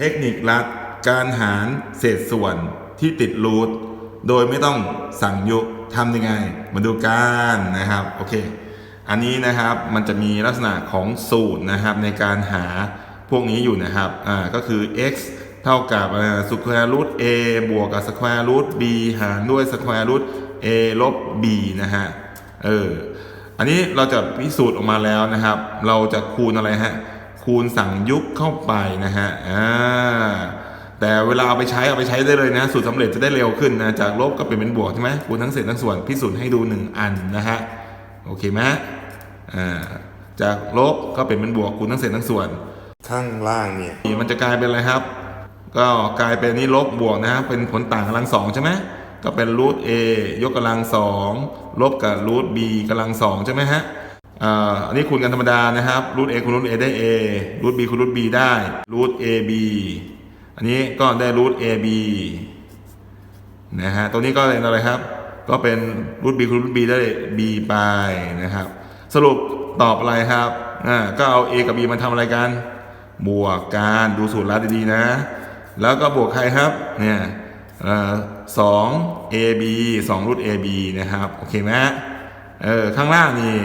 เทคนิคลัดการหารเศษส่วนที่ติดรูทโดยไม่ต้องสั่งยุกทำยังไง มาดูกันนะครับโอเคอันนี้นะครับมันจะมีลักษณะของสูตรนะครับในการหาพวกนี้อยู่นะครับอ่าก็คือ x เท่ากับสแควร์รูท a บวกกับสแควร์รูท b หารด้วยสแควร์รูท a ลบ b นะฮะเอออันนี้เราจะพิสูจน์ออกมาแล้วนะครับ เราจะคูณอะไรฮะ คูณสั่งยุกเข้าไปนะฮะอ่าแต่เวลาเอาไปใช้เอาไปใช้ได้เลยนะ สูตรสำเร็จจะได้เร็วขึ้นนะ จากลบก็เปลี่ยนเป็นบวกใช่ไหมคูณทั้งเศษทั้งส่วนพิสูจน์ให้ดู 1 อันนะฮะโอเคไหมอ่าจากลบก็เปลี่ยนเป็นบวกคูณทั้งเศษทั้งส่วน ข้างล่างเนี่ยนี่มันจะกลายเป็นอะไรครับ ก็กลายเป็นนี่ลบบวกนะฮะเป็นผลต่างกำลังสองใช่ไหมก็เป็นรูท a ยกกำลังสองลบกับรูท b กำลังสองใช่ไหมฮะ อันนี้คูณกันธรรมดานะครับรูท a คูณรูท a ได้ a รูท b คูณรูท b ได้รูท a b อันนี้ก็ได้รูท a b นะฮะตรงนี้ก็เป็นอะไรครับ ก็เป็นรูท b คูณรูท b ได้ b ไปนะครับ สรุปตอบอะไรครับอ่าก็เอา a กับ b มาทำอะไรกัน บวกกันดูสูตรลัดดีๆนะ แล้วก็บวกใครครับเนี่ยสอง ab สองรูท ab นะครับ โอเคไหมเออข้างล่างนี่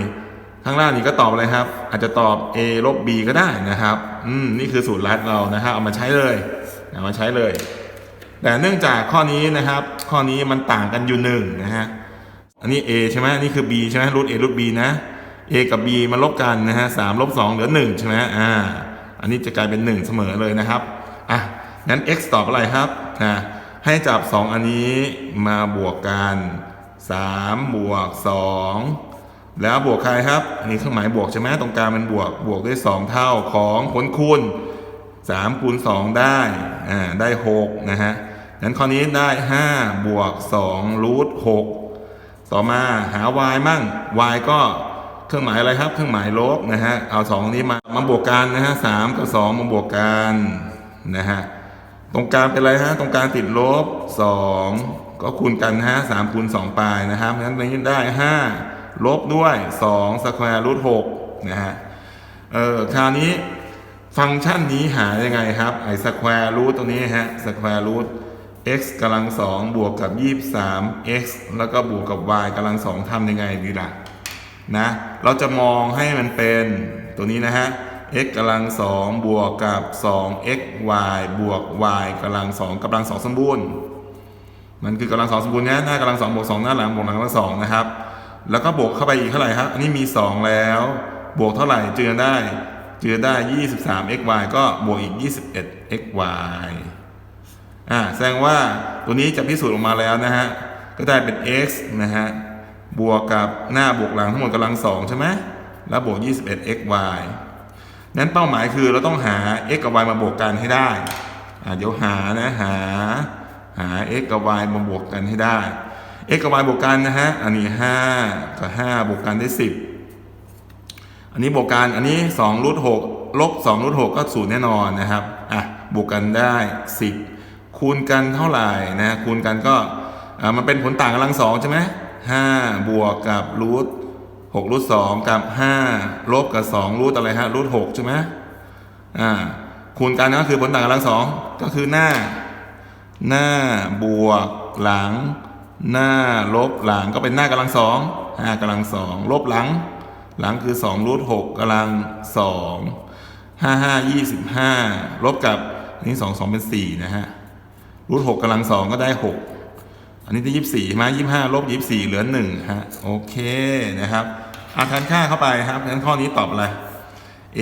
ข้างล่างนี่ก็ตอบอะไรครับ อาจจะตอบ a ลบ b ก็ได้นะครับอืมนี่คือสูตรลัดเรานะครับเอามาใช้เลยเอามาใช้เลย แต่เนื่องจากข้อนี้นะครับ ข้อนี้มันต่างกันอยู่หนึ่งนะฮะอันนี้ a ใช่ไหมนี่คือ b ใช่ไหมรูท a รูท b นะ a กับ b มันลบกันนะฮะสามลบสองเหลือหนึ่งใช่ไหมอ่า อันนี้จะกลายเป็นหนึ่งเสมอเลยนะครับอะงั้น x ตอบอะไรครับนะให้จับ 2 อันนี้มาบวกกัน 3 บวก 2 แล้วบวกใครครับ อันนี้เครื่องหมายบวกใช่ไหมตรงกลางเป็นบวกบวกด้วย 2 เท่าของผลคูณ3คูณ2ได้อ่าได้6นะฮะงั้นข้อนี้ได้ 5 บวก2รูท6ต่อมาหา y มั่ง y ก็เครื่องหมายอะไรครับ เครื่องหมายลบนะฮะเอาสองนี้มามาบวกกันนะฮะสามกับสองมาบวกกันนะฮะตรงกลางเป็นอะไรฮะตรงกลางติดลบสองก็คูณกันนะฮะสามคูณสองไปนะครับงั้นตรงนี้ได้ห้า ลบด้วยสองสแควร์รูทหกนะฮะเออคราวนี้ฟังก์ชันนี้หายังไงครับ ไอ้สแควร์รูทตรงนี้ฮะสแควร์รูท x กำลังสองบวกกับ 23 x แล้วก็บวกกับ y กำลังสองทำยังไงดีล่ะนะเราจะมองให้มันเป็นตัวนี้นะฮะ x กำลังสองบวกกับ 2 x y บวก y กำลังสองกำลังสองสมบูรณ์ มันคือกำลังสองสมบูรณ์นะหน้ากำลังสองบวกสองหน้าหลังบวกหลังกำลังสองนะครับ แล้วก็บวกเข้าไปอีกเท่าไหร่ครับ อันนี้มี 2 แล้ว บวกเท่าไหร่เจือได้ เจือได้ 23 x y ก็บวกอีก 21 x y อ่า แสดงว่าตัวนี้จะพิสูจน์ออกมาแล้วนะฮะ ก็ได้เป็น x นะฮะ บวกกับหน้าบวกหลังทั้งหมดกำลังสองใช่ไหม แล้วบวก 21 x y นั้นเป้าหมายคือเราต้องหา x กับ y มาบวกกันให้ได้ อ่า เดี๋ยวหานะ หา หา x กับ y มาบวกกันให้ได้ x กับ y บวกกันนะฮะ อันนี้ 5 กับ 5 บวกกันได้ 10 อันนี้บวกกัน อันนี้2รูท6ลบ2รูท6ก็ศูนย์แน่นอนนะครับ อะ บวกกันได้ 10 คูณกันเท่าไหร่นะ คูณกันก็ อ่า มันเป็นผลต่างกำลังสองใช่ไหมห้าบวกกับรูทหกรูทสองกับห้าลบกับสองรูทอะไรฮะรูทหกใช่ไหมอ่า คูณกันก็คือผลต่างกำลังสองก็คือหน้า หน้าบวกหลัง หน้าลบหลังก็เป็นหน้ากำลังสองห้ากำลังสองลบหลัง หลังคือ2รูทหกกำลังสองห้าห้ายี่สิบห้าลบกับอันนี้สองสองเป็นสี่นะฮะรูทหกกำลังสองก็ได้หกอันนี้ได้ยี่สิบสี่มายี่สิบห้าลบยี่สิบสี่เหลือหนึ่งฮะโอเคนะครับอาทานค่าเข้าไปครับงั้นข้อนี้ตอบอะไร a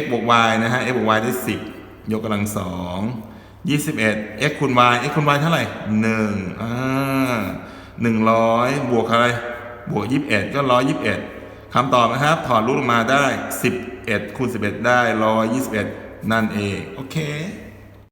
x บวก y นะฮะ x บวก y ได้สิบยกกำลังสอง ยี่สิบเอ็ด x คูณ y x คูณ y เท่าไหร่หนึ่งอ่าหนึ่งร้อยบวกอะไร บวกยี่สิบเอ็ดก็ร้อยยี่สิบเอ็ดคำตอบนะครับ ถอดรูทออกมาได้ 11คูณ11 ได้ 121 นั่นเอง โอเค